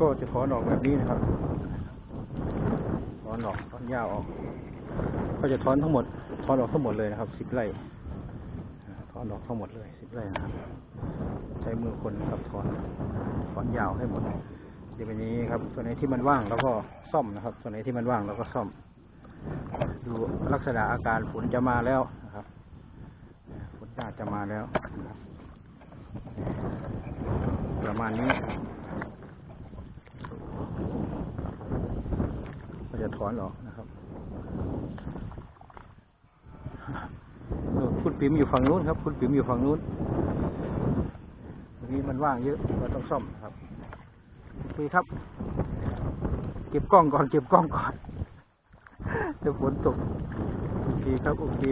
ก็จะถอนออกแบบนี้นะครับ ถอนออกถอนยาวออก ก็จะถอนทั้งหมด ถอนออกทั้งหมดเลยนะครับ สิบไร่ ถอนออกทั้งหมดเลย สิบไร่นะครับ ใช้มือคนนะครับถอน ถอนยาวให้หมดเดี๋ยวเป็นอย่างนี้ครับ ส่วนไหนที่มันว่างเราก็ซ่อมนะครับ ส่วนไหนที่มันว่างเราก็ซ่อม ดูลักษณะอาการฝนจะมาแล้วนะครับ ฝนน่าจะมาแล้ว ประมาณนี้ก็ จะถอนออกนะครับคุณปิ๋มอยู่ฝั่งนู้นครับ คุณปิ๋มอยู่ฝั่งนู้นตรงนี้มันว่างเยอะเราต้องซ่อมครับโอเคครับ เก็บกล้องก่อน เก็บกล้องก่อนจะฝนตกโอเคครับโอเค